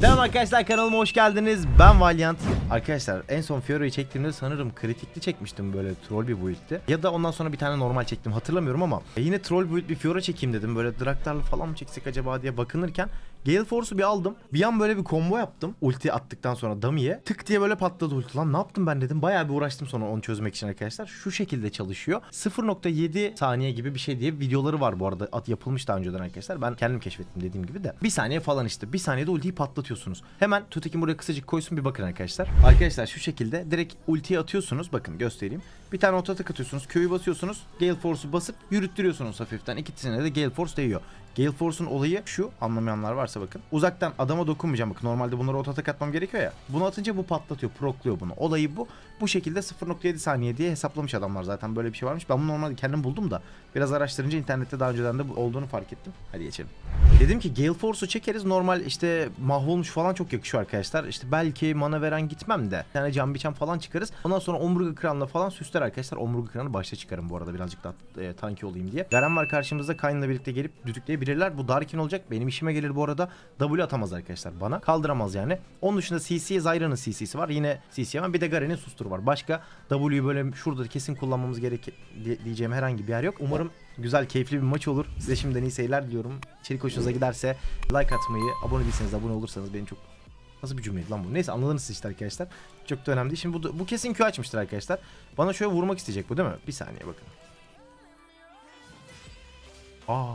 Selam arkadaşlar kanalıma hoş geldiniz. Ben Valiant. Arkadaşlar en son Fiora'yı çektiğimde sanırım kritikli çekmiştim böyle troll bir build'ti. Ya da ondan sonra bir tane normal çektim hatırlamıyorum ama e, yine troll build bir Fiora çekeyim dedim. Böyle Draktar'lı falan mı çeksek acaba diye bakınırken Gale Force'u bir aldım. Bir an böyle bir combo yaptım. Ulti attıktan sonra Dummy'ye. Tık diye böyle patladı ulti. Lan ne yaptım ben dedim. Bayağı bir uğraştım sonra onu çözmek için arkadaşlar. Şu şekilde çalışıyor. 0.7 saniye gibi bir şey diye videoları var bu arada. At yapılmış daha önceden arkadaşlar. Ben kendim keşfettim dediğim gibi de. Bir saniye falan işte. Bir saniyede ultiyi patlatıyorsunuz. Hemen Tutekin buraya kısacık koysun bir bakın arkadaşlar. Arkadaşlar şu şekilde direkt ultiyi atıyorsunuz. Bakın göstereyim. Bir tane ototak atıyorsunuz. Köyü basıyorsunuz. Gale Force'u basıp yürüttürüyorsunuz hafiften. İkisine de Gale Force değiyor. Gale Force'un olayı şu anlamayanlar varsa bakın. Uzaktan adama dokunmayacağım bakın. Normalde bunları ototak atmam gerekiyor ya. Bunu atınca bu patlatıyor, prokluyor bunu. Olayı bu. Bu şekilde 0.7 saniye diye hesaplamış adamlar zaten böyle bir şey varmış. Ben bunu normalde kendim buldum da biraz araştırınca internette daha önceden de olduğunu fark ettim. Hadi geçelim. Dedim ki Gale Force'u çekeriz. Normal işte mahvolmuş falan çok yakışıyor arkadaşlar. İşte belki mana veren gitmem de. Bir tane can biçen falan çıkarız. Ondan sonra omurga kıranla falan süsler arkadaşlar. Omurga kıranı başta çıkarım bu arada birazcık daha e, tanki olayım diye. Garen var karşımızda Kayn'la birlikte gelip düdükleyebilirler. Bu Darkin olacak. Benim işime gelir bu arada. W atamaz arkadaşlar bana. Kaldıramaz yani. Onun dışında CC Zyra'nın CC'si var. Yine CC var. Bir de Garen'in susturu var. Başka W'yu böyle şurada kesin kullanmamız gerek diye- diyeceğim herhangi bir yer yok. Umarım güzel, keyifli bir maç olur. Size şimdiden iyi seyirler diliyorum. İçerik hoşunuza giderse like atmayı, abone değilseniz abone olursanız beni çok Nasıl bir cümleydi lan bu? Neyse anladınız işte arkadaşlar. Çok da önemli değil. Şimdi bu, bu kesin Q açmıştır arkadaşlar. Bana şöyle vurmak isteyecek bu değil mi? Bir saniye bakın. Aa,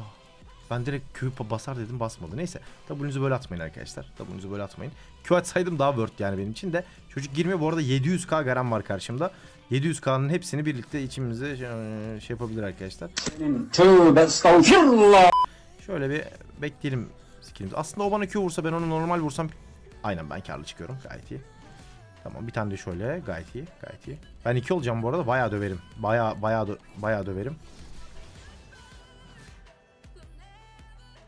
ben direkt Q basar dedim basmadı. Neyse. W'nuzu böyle atmayın arkadaşlar. W'nuzu böyle atmayın. Q açsaydım daha word yani benim için de. Çocuk girmiyor. Bu arada 700k garam var karşımda. 700k'nın hepsini birlikte içimize şey, şey yapabilir arkadaşlar. Tövbe estağfirullah. Şöyle bir bekleyelim skillimizi. Aslında o bana Q vursa ben onu normal vursam aynen ben karlı çıkıyorum. Gayet iyi. Tamam bir tane de şöyle gayet iyi gayet iyi. Ben 2 olacağım bu arada bayağı döverim. Bayağı bayağı dö- bayağı döverim.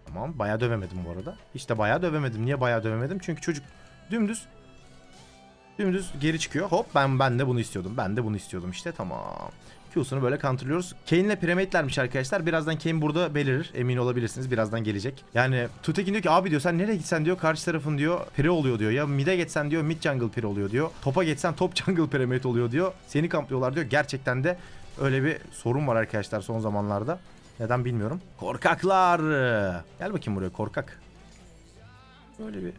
Tamam bayağı dövemedim bu arada. Hiç de bayağı dövemedim. Niye bayağı dövemedim? Çünkü çocuk dümdüz dümdüz geri çıkıyor. Hop ben ben de bunu istiyordum. Ben de bunu istiyordum işte tamam. Q'sunu böyle kontrolüyoruz. Kane'le piramaidlermiş arkadaşlar. Birazdan Kane burada belirir. Emin olabilirsiniz. Birazdan gelecek. Yani Tutekin diyor ki abi diyor sen nereye gitsen diyor karşı tarafın diyor pire oluyor diyor. Ya mid'e geçsen diyor mid jungle pire oluyor diyor. Topa geçsen top jungle pyramid oluyor diyor. Seni kamplıyorlar diyor. Gerçekten de öyle bir sorun var arkadaşlar son zamanlarda. Neden bilmiyorum. Korkaklar. Gel bakayım buraya korkak. Böyle bir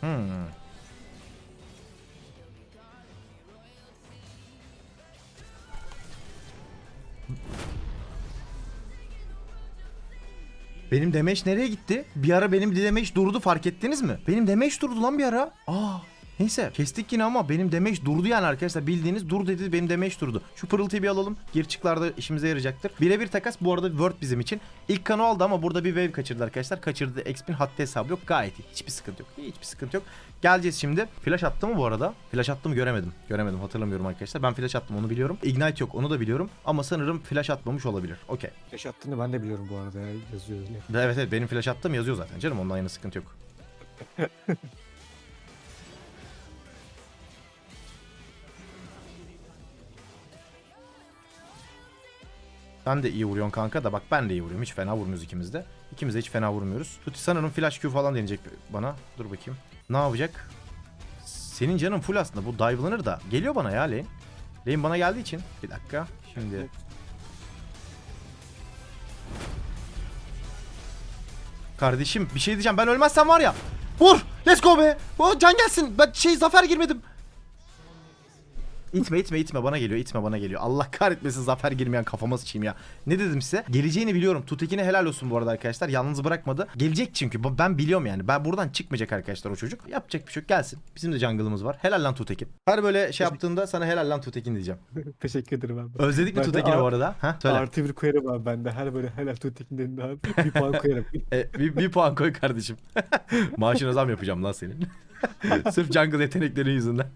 Hmm. Benim demeç nereye gitti? Bir ara benim demeç durdu fark ettiniz mi? Benim demeç durdu lan bir ara. Aa Neyse kestik yine ama benim demeç durdu yani arkadaşlar bildiğiniz dur dedi benim demeç durdu. Şu pırıltıyı bir alalım gir çıklarda işimize yarayacaktır. Birebir takas bu arada Word bizim için. İlk kanı aldı ama burada bir wave kaçırdı arkadaşlar. Kaçırdı Xpin hatta hesabı yok gayet iyi. Hiçbir sıkıntı yok. Hiçbir sıkıntı yok. Geleceğiz şimdi. Flash attı mı bu arada? Flash attı mı göremedim. Göremedim hatırlamıyorum arkadaşlar. Ben flash attım onu biliyorum. Ignite yok onu da biliyorum. Ama sanırım flash atmamış olabilir. Okey. Flash attığını ben de biliyorum bu arada ya yazıyor öyle. Evet evet benim flash attığım yazıyor zaten canım ondan yana sıkıntı yok. Sen de iyi vuruyorsun kanka da bak ben de iyi vuruyorum. Hiç fena vurmuyoruz ikimiz de. İkimiz de hiç fena vurmuyoruz. Tuti sanırım flash Q falan deneyecek bana. Dur bakayım. Ne yapacak? Senin canın full aslında. Bu dive'lanır da. Geliyor bana ya lane. Lane bana geldiği için. Bir dakika. Şimdi Kardeşim bir şey diyeceğim ben ölmezsem var ya Vur let's go be o, Can gelsin ben şey zafer girmedim İtme itme itme. Bana geliyor itme bana geliyor. Allah kahretmesin zafer girmeyen kafama sıçayım ya. Ne dedim size? Geleceğini biliyorum. Tutekin'e helal olsun bu arada arkadaşlar. Yalnız bırakmadı. Gelecek çünkü. Ben biliyorum yani. Ben buradan çıkmayacak arkadaşlar o çocuk. Yapacak bir şey yok. Gelsin. Bizim de jungle'ımız var. Helal lan Tutekin. Her böyle şey yaptığında sana helal lan Tutekin diyeceğim. Teşekkür ederim abi. Özledik mi Tutekin'i bu arada? Ha? Söyle. Artı bir koyarım abi ben de. Her böyle helal tutekin dediğinde abi bir puan koyarım. E, bir, bir puan koy kardeşim. Maaşına zam yapacağım lan senin. Sırf jungle yetenekleri yüzünden.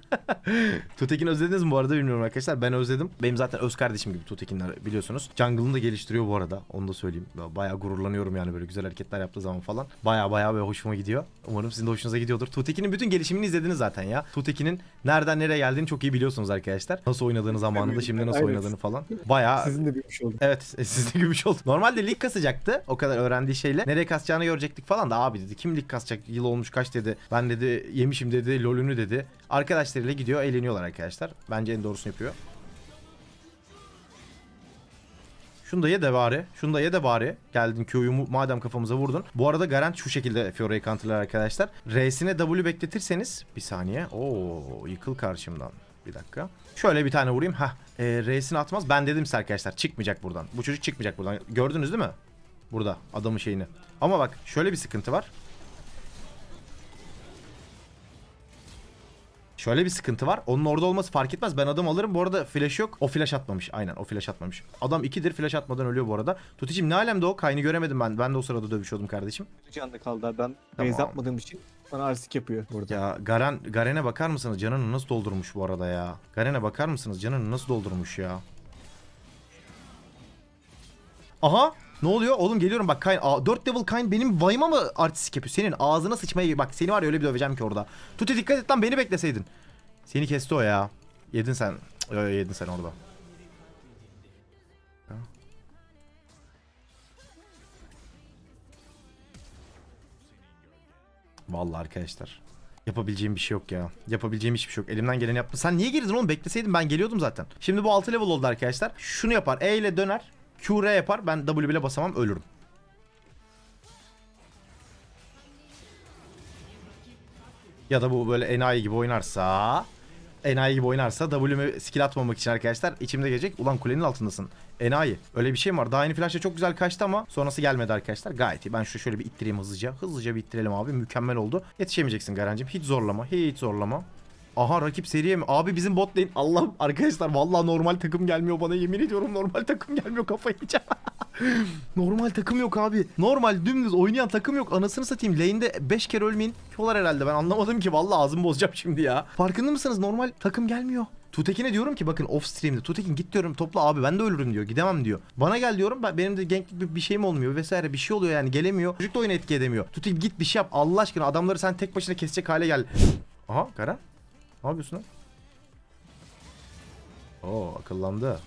Tutekin özlediniz mi bu arada bilmiyorum arkadaşlar. Ben özledim. Benim zaten öz kardeşim gibi Tutekinler biliyorsunuz. Jungle'ını da geliştiriyor bu arada. Onu da söyleyeyim. Bayağı gururlanıyorum yani böyle güzel hareketler yaptığı zaman falan. Bayağı bayağı böyle hoşuma gidiyor. Umarım sizin de hoşunuza gidiyordur. Tutekin'in bütün gelişimini izlediniz zaten ya. Tutekin'in nereden nereye geldiğini çok iyi biliyorsunuz arkadaşlar. Nasıl oynadığını zamanında şimdi nasıl Aynen. oynadığını falan. Bayağı Sizin de büyümüş oldu. Evet e, siz de gümüş oldu. Normalde lig kasacaktı. O kadar öğrendiği şeyle. Nereye kasacağını görecektik falan da abi dedi. Kim lig kasacak? Yıl olmuş kaç dedi. Ben dedi yemişim dedi. Lolünü dedi. Arkadaşlarıyla gidiyor eğleniyorlar arkadaşlar. Bence en doğrusunu yapıyor. Şunu da ye de bari. Şunu da ye de bari. Geldin Q'yu madem kafamıza vurdun. Bu arada Garant şu şekilde Fiora'yı counterlar arkadaşlar. R'sine W bekletirseniz bir saniye. Oo yıkıl karşımdan. Bir dakika. Şöyle bir tane vurayım. Hah. E, R'sini atmaz. Ben dedim size arkadaşlar. Çıkmayacak buradan. Bu çocuk çıkmayacak buradan. Gördünüz değil mi? Burada adamın şeyini. Ama bak şöyle bir sıkıntı var. Şöyle bir sıkıntı var. Onun orada olması fark etmez. Ben adam alırım. Bu arada flash yok. O flash atmamış. Aynen o flash atmamış. Adam ikidir flash atmadan ölüyor bu arada. Tuticim ne alemde o? Kaynı göremedim ben. Ben de o sırada dövüşüyordum kardeşim. Canlı kaldı abi. Ben Tamam. base yapmadığım için bana arsik yapıyor burada. Ya Garen, Garen'e bakar mısınız? Canını nasıl doldurmuş bu arada ya? Garen'e bakar mısınız? Canını nasıl doldurmuş ya? Aha! Ne oluyor? Oğlum geliyorum bak Kayn. Aa, 4 level Kayn benim vayıma mı artistik yapıyor? Senin ağzına sıçmaya bak seni var ya öyle bir döveceğim ki orada. Tuti dikkat et lan beni bekleseydin. Seni kesti o ya. Yedin sen. Yo, yo, yedin sen orada. Vallahi arkadaşlar. Yapabileceğim bir şey yok ya. Yapabileceğim hiçbir şey yok. Elimden geleni yaptım. Sen niye girdin oğlum? Bekleseydim ben geliyordum zaten. Şimdi bu 6 level oldu arkadaşlar. Şunu yapar. E ile döner. Q R yapar. Ben W bile basamam ölürüm. Ya da bu böyle enayi gibi oynarsa enayi gibi oynarsa W'me skill atmamak için arkadaşlar içimde gelecek ulan kulenin altındasın. Enayi. Öyle bir şey mi var? Daha yeni flash'ta çok güzel kaçtı ama sonrası gelmedi arkadaşlar. Gayet iyi. Ben şu şöyle bir ittireyim hızlıca. Hızlıca bir ittirelim abi. Mükemmel oldu. Yetişemeyeceksin Garencim. Hiç zorlama. Hiç zorlama. Aha rakip seriye mi? Abi bizim bot lane. Allah arkadaşlar vallahi normal takım gelmiyor bana yemin ediyorum normal takım gelmiyor yiyeceğim. normal takım yok abi. Normal dümdüz oynayan takım yok. Anasını satayım. Lane'de 5 kere ölmeyin. Çolar herhalde ben anlamadım ki. Vallahi ağzımı bozacağım şimdi ya. Farkında mısınız? Normal takım gelmiyor. Tutekin'e diyorum ki bakın off stream'de Tutekin git diyorum topla abi ben de ölürüm diyor gidemem diyor. Bana gel diyorum ben, benim de ganklik bir, bir şeyim olmuyor vesaire bir şey oluyor yani gelemiyor. Çocuk da oyunu etki edemiyor. Tutekin git bir şey yap Allah aşkına adamları sen tek başına kesecek hale gel. Aha Kara. Ne yapıyorsun lan? Oo akıllandı.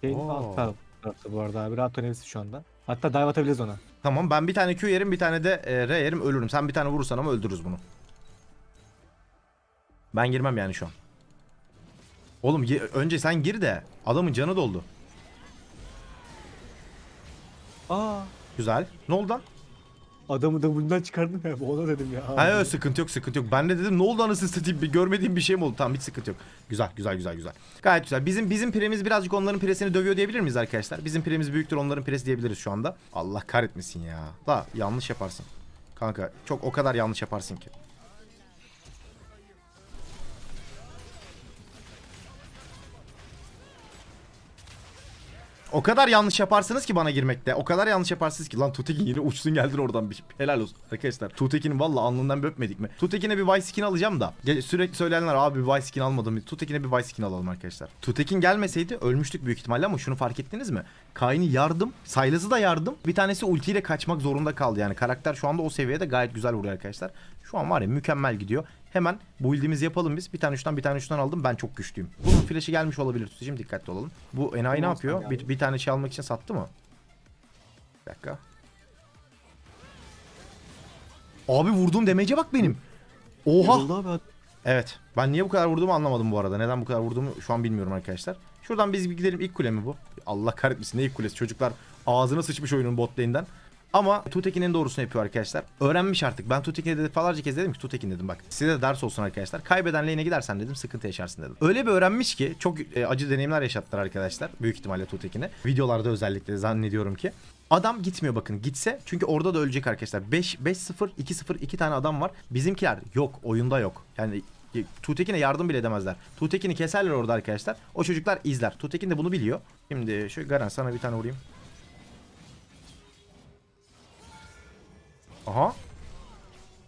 Şeyin Oo. alt taraf- tarafta bu arada abi. Rahat oynayabilirsin şu anda. Hatta dive atabiliriz ona. Tamam ben bir tane Q yerim bir tane de e, R yerim ölürüm. Sen bir tane vurursan ama öldürürüz bunu. Ben girmem yani şu an. Oğlum önce sen gir de adamın canı doldu. Aa. Güzel. Ne oldu lan? Adamı da bundan çıkardım ya. Ona dedim ya. Ha yok sıkıntı yok sıkıntı yok. Ben de dedim ne oldu anasını satayım bir görmediğim bir şey mi oldu? Tamam hiç sıkıntı yok. Güzel güzel güzel güzel. Gayet güzel. Bizim bizim piremiz birazcık onların piresini dövüyor diyebilir miyiz arkadaşlar? Bizim piremiz büyüktür onların piresi diyebiliriz şu anda. Allah kahretmesin ya. La yanlış yaparsın. Kanka çok o kadar yanlış yaparsın ki. O kadar yanlış yaparsınız ki bana girmekte. O kadar yanlış yaparsınız ki. Lan Tutekin yine uçsun geldin oradan. Bir, helal olsun arkadaşlar. Tutekin'in valla alnından bir öpmedik mi? Tutekin'e bir Vice skin alacağım da. Sürekli söyleyenler abi bir Vice skin almadım. Tutekin'e bir Vice skin alalım arkadaşlar. Tutekin gelmeseydi ölmüştük büyük ihtimalle ama şunu fark ettiniz mi? Kayn'i yardım. Silas'ı da yardım. Bir tanesi ultiyle kaçmak zorunda kaldı. Yani karakter şu anda o seviyede gayet güzel vuruyor arkadaşlar. Şu an var ya mükemmel gidiyor. Hemen build'imizi yapalım biz. Bir tane şundan bir tane şundan aldım. Ben çok güçlüyüm. Bunun flash'i gelmiş olabilir. Tutucum dikkatli olalım. Bu enayi ne yapıyor? Bir, bir tane şey almak için sattı mı? Bir dakika. Abi vurduğum demece bak benim. Oha. Abi. Evet. Ben niye bu kadar vurduğumu anlamadım bu arada. Neden bu kadar vurduğumu şu an bilmiyorum arkadaşlar. Şuradan biz bir gidelim. İlk kule mi bu? Allah kahretmesin ne ilk kulesi. Çocuklar ağzına sıçmış oyunun bot lane'den. Ama Tutekin'in doğrusunu yapıyor arkadaşlar. Öğrenmiş artık. Ben Tutekin'e defalarca kez dedim ki Tutekin dedim bak. Size de ders olsun arkadaşlar. Kaybeden lane'e gidersen dedim sıkıntı yaşarsın dedim. Öyle bir öğrenmiş ki çok e, acı deneyimler yaşattılar arkadaşlar. Büyük ihtimalle Tutekin'e. Videolarda özellikle zannediyorum ki. Adam gitmiyor bakın. Gitse çünkü orada da ölecek arkadaşlar. 5 5-0 2-0 iki tane adam var. Bizimkiler yok. Oyunda yok. Yani e, Tutekin'e yardım bile edemezler. Tutekin'i keserler orada arkadaşlar. O çocuklar izler. Tutekin de bunu biliyor. Şimdi şu Garen sana bir tane vurayım. Aha.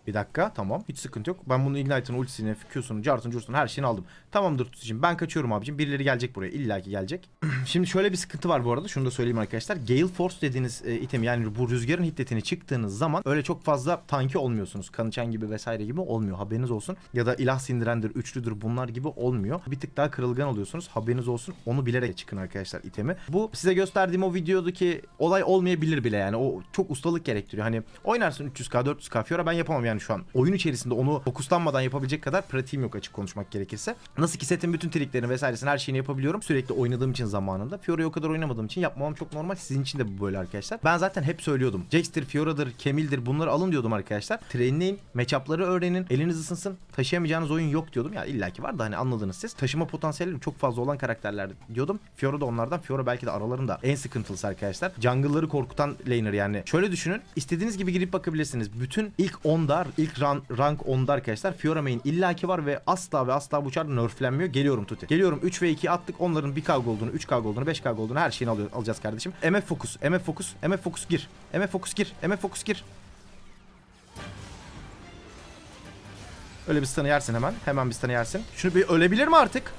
Bir dakika tamam hiç sıkıntı yok. Ben bunun Ignite'ın ultisini, Q'sunu, Jart'ın, Curt'unu her şeyini aldım. Tamamdır Tutucuğum ben kaçıyorum abicim. Birileri gelecek buraya illaki gelecek. Şimdi şöyle bir sıkıntı var bu arada şunu da söyleyeyim arkadaşlar. Gale Force dediğiniz e, item yani bu rüzgarın hiddetini çıktığınız zaman öyle çok fazla tanki olmuyorsunuz. Kanıçan gibi vesaire gibi olmuyor haberiniz olsun. Ya da ilah sindirendir, üçlüdür bunlar gibi olmuyor. Bir tık daha kırılgan oluyorsunuz haberiniz olsun. Onu bilerek çıkın arkadaşlar itemi. Bu size gösterdiğim o videodaki olay olmayabilir bile yani. O çok ustalık gerektiriyor. Hani oynarsın 300k 400k Fiora ben yapamam yani şu an. Oyun içerisinde onu fokuslanmadan yapabilecek kadar pratiğim yok açık konuşmak gerekirse. Nasıl ki setin bütün triklerini vesairesini her şeyini yapabiliyorum. Sürekli oynadığım için zamanında. Fiora'yı o kadar oynamadığım için yapmamam çok normal. Sizin için de bu böyle arkadaşlar. Ben zaten hep söylüyordum. Jax'tir, Fiora'dır, Kemil'dir bunları alın diyordum arkadaşlar. Trainleyin, matchup'ları öğrenin, eliniz ısınsın. Taşıyamayacağınız oyun yok diyordum. Ya illaki var da hani anladınız siz. Taşıma potansiyelleri çok fazla olan karakterler diyordum. Fiora da onlardan. Fiora belki de aralarında en sıkıntılısı arkadaşlar. Jungle'ları korkutan laner yani. Şöyle düşünün. istediğiniz gibi girip bakabilirsiniz. Bütün ilk 10'da, ilk ran, rank 10'da arkadaşlar Fiora main illaki var ve asla ve asla bu çar nerflenmiyor. Geliyorum Tuti. Geliyorum 3 ve 2 attık. Onların 1k olduğunu, 3k olduğunu, 5k olduğunu her şeyini alıyor, alacağız kardeşim. MF fokus, MF fokus, MF fokus gir. MF fokus gir, MF fokus gir. Öyle bir stun'ı yersin hemen. Hemen bir stun'ı yersin. Şunu bir ölebilir mi artık?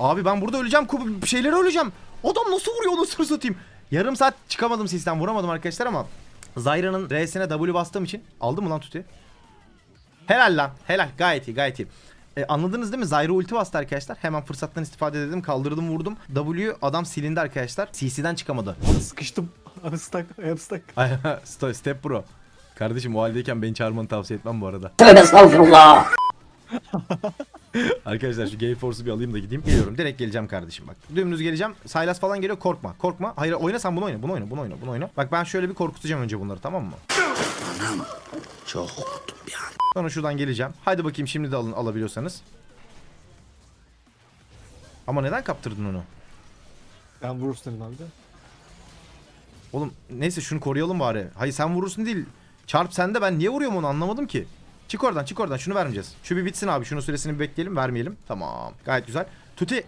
Abi ben burada öleceğim. Bir şeyleri öleceğim. Adam nasıl vuruyor nasıl satayım. Yarım saat çıkamadım sistem vuramadım arkadaşlar ama Zyra'nın R'sine W bastığım için aldı mı lan Tuti? Helal lan. Helal. Gayet iyi gayet iyi. E, anladınız değil mi? Zyra ulti bastı arkadaşlar. Hemen fırsattan istifade edelim. Kaldırdım vurdum. W adam silindi arkadaşlar. CC'den çıkamadı. Sıkıştım. Abi stuck. I am stuck. Step bro. Kardeşim o haldeyken beni çağırmanı tavsiye etmem bu arada. Tövbe estağfurullah. Arkadaşlar şu Gale Force'u bir alayım da gideyim. Geliyorum. Direkt geleceğim kardeşim bak. Dümdüz geleceğim. Sylas falan geliyor. Korkma. Korkma. Hayır oyna sen bunu oyna. Bunu oyna. Bunu oyna. Bunu oyna. Bak ben şöyle bir korkutacağım önce bunları tamam mı? Çok korktum bir an. Sonra şuradan geleceğim. Hadi bakayım şimdi de alın alabiliyorsanız. Ama neden kaptırdın onu? Ben vurursun abi de. Oğlum neyse şunu koruyalım bari. Hayır sen vurursun değil. Çarp sende ben niye vuruyorum onu anlamadım ki. Çık oradan çık oradan şunu vermeyeceğiz. Şu bir bitsin abi şunun süresini bir bekleyelim vermeyelim. Tamam gayet güzel. Tuti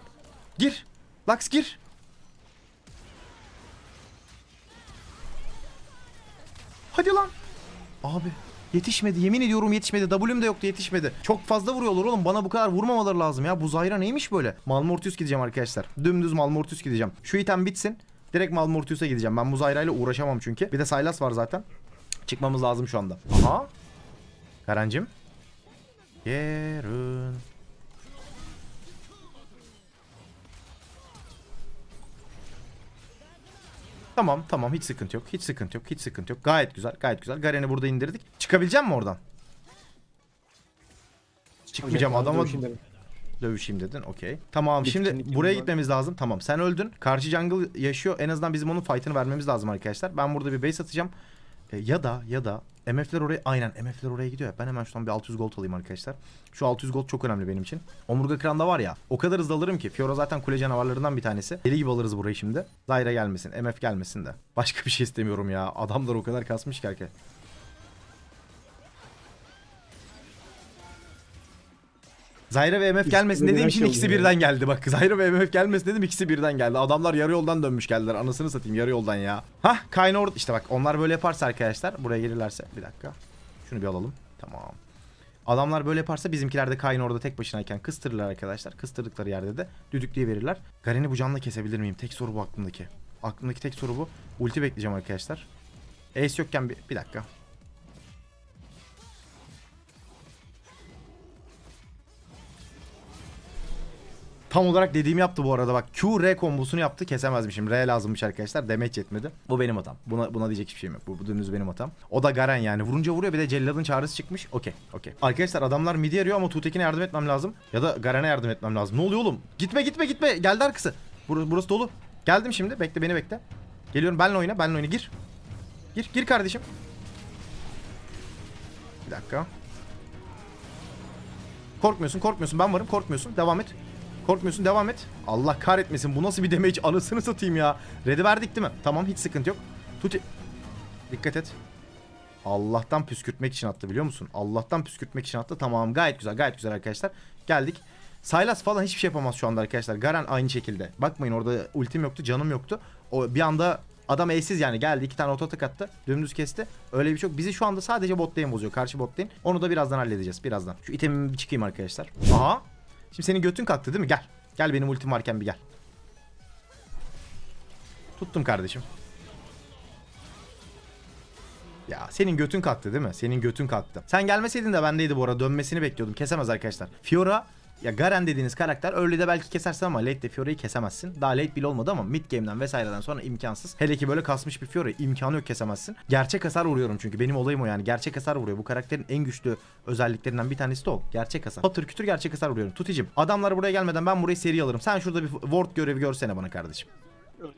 gir. Lux gir. Hadi lan. Abi yetişmedi yemin ediyorum yetişmedi. W'm de yoktu yetişmedi. Çok fazla vuruyorlar oğlum bana bu kadar vurmamaları lazım ya. Bu Zyra neymiş böyle? Malmortius gideceğim arkadaşlar. Dümdüz Malmortius gideceğim. Şu item bitsin. Direkt Malmortius'a gideceğim. Ben bu Zyra ile uğraşamam çünkü. Bir de Sylas var zaten. Çıkmamız lazım şu anda. Aha. Karencim. Yarın. Tamam tamam hiç sıkıntı yok. Hiç sıkıntı yok. Hiç sıkıntı yok. Gayet güzel. Gayet güzel. Garen'i burada indirdik. Çıkabileceğim mi oradan? Çıkmayacağım adama dövüşeyim dedim. dövüşeyim dedin. Okey. Tamam Bir şimdi etkinlik buraya var. gitmemiz lazım. Tamam sen öldün. Karşı jungle yaşıyor. En azından bizim onun fight'ını vermemiz lazım arkadaşlar. Ben burada bir base atacağım. E, ya da ya da MF'ler oraya aynen MF'ler oraya gidiyor. Ben hemen şuradan bir 600 gold alayım arkadaşlar. Şu 600 gold çok önemli benim için. Omurga kıranda var ya. O kadar hızlı alırım ki. Fiora zaten kule canavarlarından bir tanesi. Deli gibi alırız burayı şimdi. Zyra gelmesin. MF gelmesin de. Başka bir şey istemiyorum ya. Adamlar o kadar kasmış ki arkadaşlar. Zyra ve MF gelmesin dediğim için şey ikisi birden geldi bak. Zyra ve MF gelmesin dedim ikisi birden geldi. Adamlar yarı yoldan dönmüş geldiler. Anasını satayım yarı yoldan ya. Hah Kaynor işte bak onlar böyle yaparsa arkadaşlar buraya gelirlerse bir dakika. Şunu bir alalım. Tamam. Adamlar böyle yaparsa bizimkiler de Kayn orada tek başınayken kıstırırlar arkadaşlar. Kıstırdıkları yerde de düdüklüye verirler. Garen'i bu canla kesebilir miyim? Tek soru bu aklımdaki. Aklımdaki tek soru bu. Ulti bekleyeceğim arkadaşlar. Ace yokken bir, bir dakika. Tam olarak dediğimi yaptı bu arada bak. Q R kombosunu yaptı kesemezmişim. R lazımmış arkadaşlar. Demet yetmedi. Bu benim hatam. Buna buna diyecek hiçbir şeyim yok. Bu, bu dümdüz benim hatam. O da Garen yani. Vurunca vuruyor bir de Cellad'ın çağrısı çıkmış. Okey okey. Arkadaşlar adamlar midi arıyor ama Tuğtekin'e yardım etmem lazım. Ya da Garen'e yardım etmem lazım. Ne oluyor oğlum? Gitme gitme gitme. Geldi arkası. Burası, burası dolu. Geldim şimdi. Bekle beni bekle. Geliyorum benle oyna. Benle oyna. Gir. Gir gir kardeşim. Bir dakika. Korkmuyorsun korkmuyorsun ben varım korkmuyorsun devam et. Korkmuyorsun devam et. Allah kahretmesin bu nasıl bir damage anasını satayım ya. Red'i verdik değil mi? Tamam hiç sıkıntı yok. Tuti. Dikkat et. Allah'tan püskürtmek için attı biliyor musun? Allah'tan püskürtmek için attı. Tamam gayet güzel gayet güzel arkadaşlar. Geldik. Sylas falan hiçbir şey yapamaz şu anda arkadaşlar. Garen aynı şekilde. Bakmayın orada ultim yoktu canım yoktu. O bir anda Adam eşsiz yani geldi iki tane ototak attı. Dümdüz kesti. Öyle bir şey yok. Bizi şu anda sadece bot lane bozuyor. Karşı bot lane. Onu da birazdan halledeceğiz. Birazdan. Şu itemimi çıkayım arkadaşlar. Aha. Şimdi senin götün kalktı değil mi? Gel. Gel benim ultim varken bir gel. Tuttum kardeşim. Ya senin götün kalktı değil mi? Senin götün kalktı. Sen gelmeseydin de bendeydi bu arada. Dönmesini bekliyordum. Kesemez arkadaşlar. Fiora ya Garen dediğiniz karakter early'de belki kesersin ama late'de Fiora'yı kesemezsin. Daha late bile olmadı ama mid game'den vesaireden sonra imkansız. Hele ki böyle kasmış bir Fiora imkanı yok kesemezsin. Gerçek hasar vuruyorum çünkü benim olayım o yani. Gerçek hasar vuruyor. Bu karakterin en güçlü özelliklerinden bir tanesi de o. Gerçek hasar. Patır kütür gerçek hasar vuruyorum. Tuticim. Adamlar buraya gelmeden ben burayı seri alırım. Sen şurada bir ward görevi görsene bana kardeşim.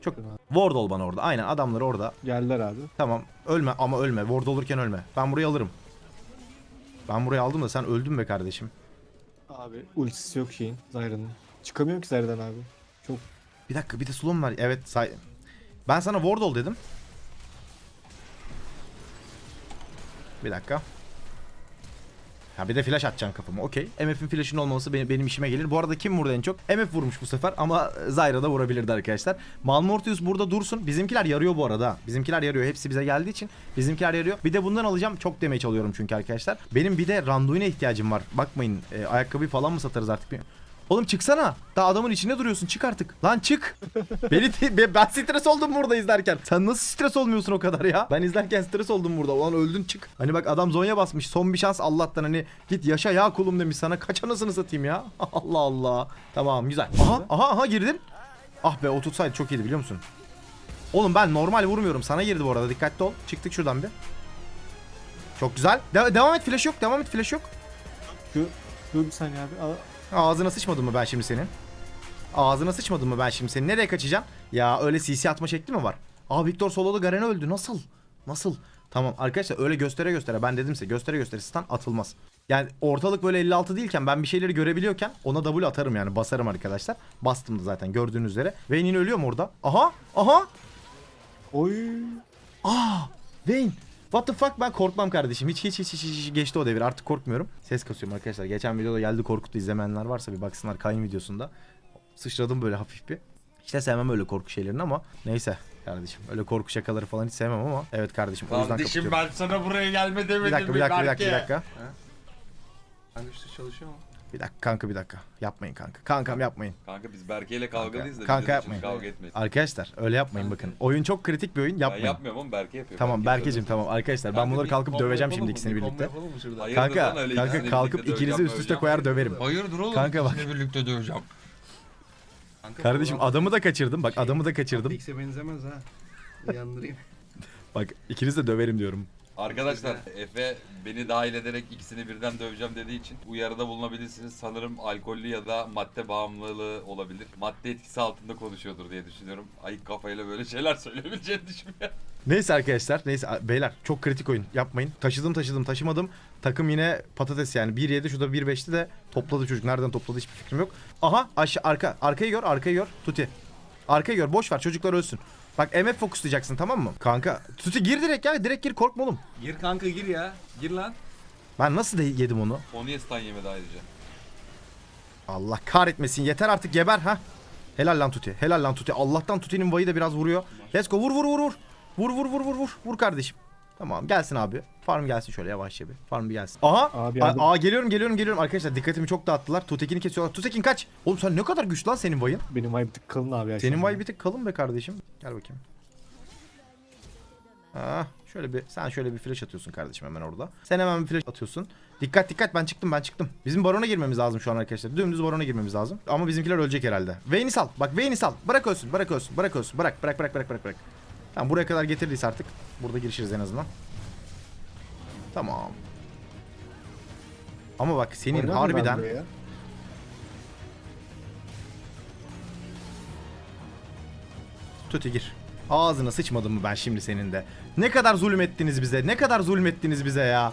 Çok ward ol bana orada. Aynen adamları orada. Geldiler abi. Tamam. Ölme ama ölme. Ward olurken ölme. Ben burayı alırım. Ben burayı aldım da sen öldün be kardeşim. Abi ultisi yok şeyin. Zyra'nın. Çıkamıyor ki Zyra'dan abi. Çok Bir dakika bir de slow'um var. Evet say... Ben sana ward ol dedim. Bir dakika. Ha bir de flash atacaksın kafama. Okey. MF'in flash'ın olmaması benim, benim işime gelir. Bu arada kim vurdu en çok? MF vurmuş bu sefer ama Zyra da vurabilirdi arkadaşlar. Malmortius burada dursun. Bizimkiler yarıyor bu arada. Bizimkiler yarıyor. Hepsi bize geldiği için bizimkiler yarıyor. Bir de bundan alacağım. Çok damage alıyorum çünkü arkadaşlar. Benim bir de Randuin'e ihtiyacım var. Bakmayın e, ayakkabı falan mı satarız artık bilmiyorum. Oğlum çıksana. Daha adamın içinde duruyorsun. Çık artık. Lan çık. Beni te- ben stres oldum burada izlerken. Sen nasıl stres olmuyorsun o kadar ya? Ben izlerken stres oldum burada. Ulan öldün çık. Hani bak adam zonya basmış. Son bir şans Allah'tan hani git yaşa ya kulum demiş sana. Kaç anasını satayım ya. Allah Allah. Tamam güzel. Aha aha aha girdin. Ah be o tutsaydı çok iyiydi biliyor musun? Oğlum ben normal vurmuyorum. Sana girdi bu arada. Dikkatli ol. Çıktık şuradan bir. Çok güzel. De- devam et flash yok. Devam et flash yok. şu dur bir saniye abi. Ağzına sıçmadım mı ben şimdi senin? Ağzına sıçmadım mı ben şimdi senin? Nereye kaçacaksın? Ya öyle CC atma şekli mi var? Aa Victor Solo'da Garen öldü. Nasıl? Nasıl? Tamam arkadaşlar öyle göstere göstere ben dedim size göstere göstere stun atılmaz. Yani ortalık böyle 56 değilken ben bir şeyleri görebiliyorken ona W atarım yani basarım arkadaşlar. Bastım da zaten gördüğünüz üzere. Vayne yine ölüyor mu orada? Aha! Aha! oy. Aa! Vayne! What the fuck ben korkmam kardeşim. Hiç hiç hiç hiç, hiç geçti o devir. Artık korkmuyorum. Ses kasıyorum arkadaşlar. Geçen videoda geldi korkuttu izlemeyenler varsa bir baksınlar kayın videosunda. Sıçradım böyle hafif bir. İşte sevmem öyle korku şeylerini ama neyse kardeşim. Öyle korku şakaları falan hiç sevmem ama evet kardeşim o yüzden Kardeşim kapatıyorum. ben sana buraya gelme demedim Bir dakika bir dakika bir dakika bir dakika. İşte çalışıyor mu? Bir dakika kanka bir dakika. Yapmayın kanka. Kankam yapmayın. Kanka biz Berke ile kavgalıyız da Kanka yapmayın. kavga etmeyin. Arkadaşlar öyle yapmayın bakın. Oyun çok kritik bir oyun Ben yapmayın. yapmıyorum ama Berke yapıyor. Tamam Berke Berkeciğim yapıyor. tamam arkadaşlar ben Kanka bunları bir kalkıp döveceğim şimdi ikisini birlikte. Kanka Hayırdır lan öyle kanka ikisini kalkıp birlikte ikinizi döveceğim, üst üste koyar döverim. Hayırdır oğlum? Kanka bak. İkisini birlikte döveceğim. Kanka, Kardeşim adamı da kaçırdım. Bak adamı da kaçırdım. Pix'e benzemez ha. Uyandırayım. Bak ikiniz de döverim diyorum. Arkadaşlar Efe beni dahil ederek ikisini birden döveceğim dediği için uyarıda bulunabilirsiniz. Sanırım alkollü ya da madde bağımlılığı olabilir. Madde etkisi altında konuşuyordur diye düşünüyorum. Ayık kafayla böyle şeyler söyleyebileceğini düşünmüyorum. Neyse arkadaşlar neyse beyler çok kritik oyun yapmayın. Taşıdım taşıdım taşımadım. Takım yine patates yani 1.7 şurada 1.5'ti de topladı çocuk. Nereden topladı hiçbir fikrim yok. Aha aşağı arka arkayı gör arkayı gör Tuti. Arkayı gör boş ver çocuklar ölsün. Bak MF fokuslayacaksın tamam mı? Kanka Tuti gir direkt ya direkt gir korkma oğlum. Gir kanka gir ya. Gir lan. Ben nasıl de yedim onu? O niye stun yemedi ayrıca? Allah kahretmesin yeter artık geber ha. Helal lan Tuti. Helal lan Tuti. Allah'tan Tuti'nin vayı da biraz vuruyor. Let's go vur vur vur vur. Vur vur vur vur vur. Vur kardeşim. Tamam gelsin abi. Farm gelsin şöyle yavaşça bir. Farm bir gelsin. Aha. Abi A- yardım. aa geliyorum geliyorum geliyorum. Arkadaşlar dikkatimi çok dağıttılar. Tutekin'i kesiyorlar. Tutekin kaç. Oğlum sen ne kadar güçlü lan senin vayın. Benim vay bir tık kalın abi ya. Senin vay bir tık kalın be kardeşim. Gel bakayım. Ha, şöyle bir sen şöyle bir flash atıyorsun kardeşim hemen orada. Sen hemen bir flash atıyorsun. Dikkat dikkat ben çıktım ben çıktım. Bizim barona girmemiz lazım şu an arkadaşlar. Dümdüz barona girmemiz lazım. Ama bizimkiler ölecek herhalde. Vayne'i sal. Bak Vayne'i sal. Bırak ölsün. Bırak ölsün. Bırak ölsün. Bırak bırak bırak bırak bırak bırak. Tamam buraya kadar getirdiyse artık. Burada girişiriz en azından. Tamam. Ama bak senin Oynarım ben harbiden. Tuti gir. Ağzına sıçmadım mı ben şimdi senin de? Ne kadar zulmettiniz bize? Ne kadar zulmettiniz bize ya?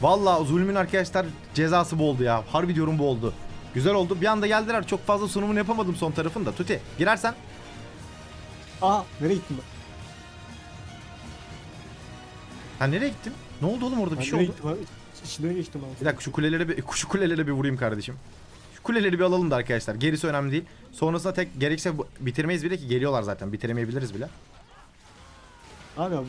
Vallahi zulmün arkadaşlar cezası bu oldu ya. Harbi diyorum bu oldu. Güzel oldu. Bir anda geldiler. Çok fazla sunumunu yapamadım son tarafında. Tuti girersen. Aa nereye gittin? ben? Ha nereye gittin? Ne oldu oğlum orada bir şey oldu. gittim abi? İç- İçinden geçtim abi. Bir dakika şu kulelere bir şu kulelere bir vurayım kardeşim. Şu kuleleri bir alalım da arkadaşlar. Gerisi önemli değil. Sonrasında tek gerekse bu- bitirmeyiz bile ki geliyorlar zaten. Bitiremeyebiliriz bile. Abi abi.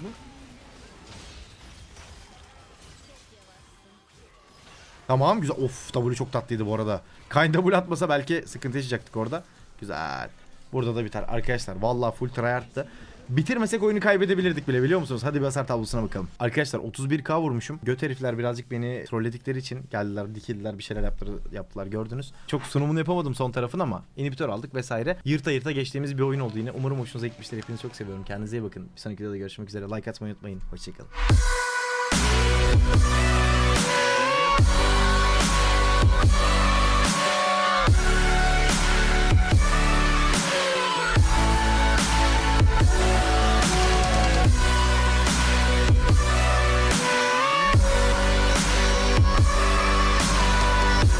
Tamam güzel. Of W çok tatlıydı bu arada. Kayn W atmasa belki sıkıntı yaşayacaktık orada. Güzel. Burada da biter. Arkadaşlar vallahi full tryhard'tı. Bitirmesek oyunu kaybedebilirdik bile biliyor musunuz? Hadi bir hasar tablosuna bakalım. Arkadaşlar 31k vurmuşum. Göt herifler birazcık beni trolledikleri için geldiler, dikildiler, bir şeyler yaptılar, yaptılar gördünüz. Çok sunumunu yapamadım son tarafın ama inhibitör aldık vesaire. Yırta yırta geçtiğimiz bir oyun oldu yine. Umarım hoşunuza gitmiştir. Hepinizi çok seviyorum. Kendinize iyi bakın. Bir sonraki videoda görüşmek üzere. Like atmayı unutmayın. Hoşçakalın.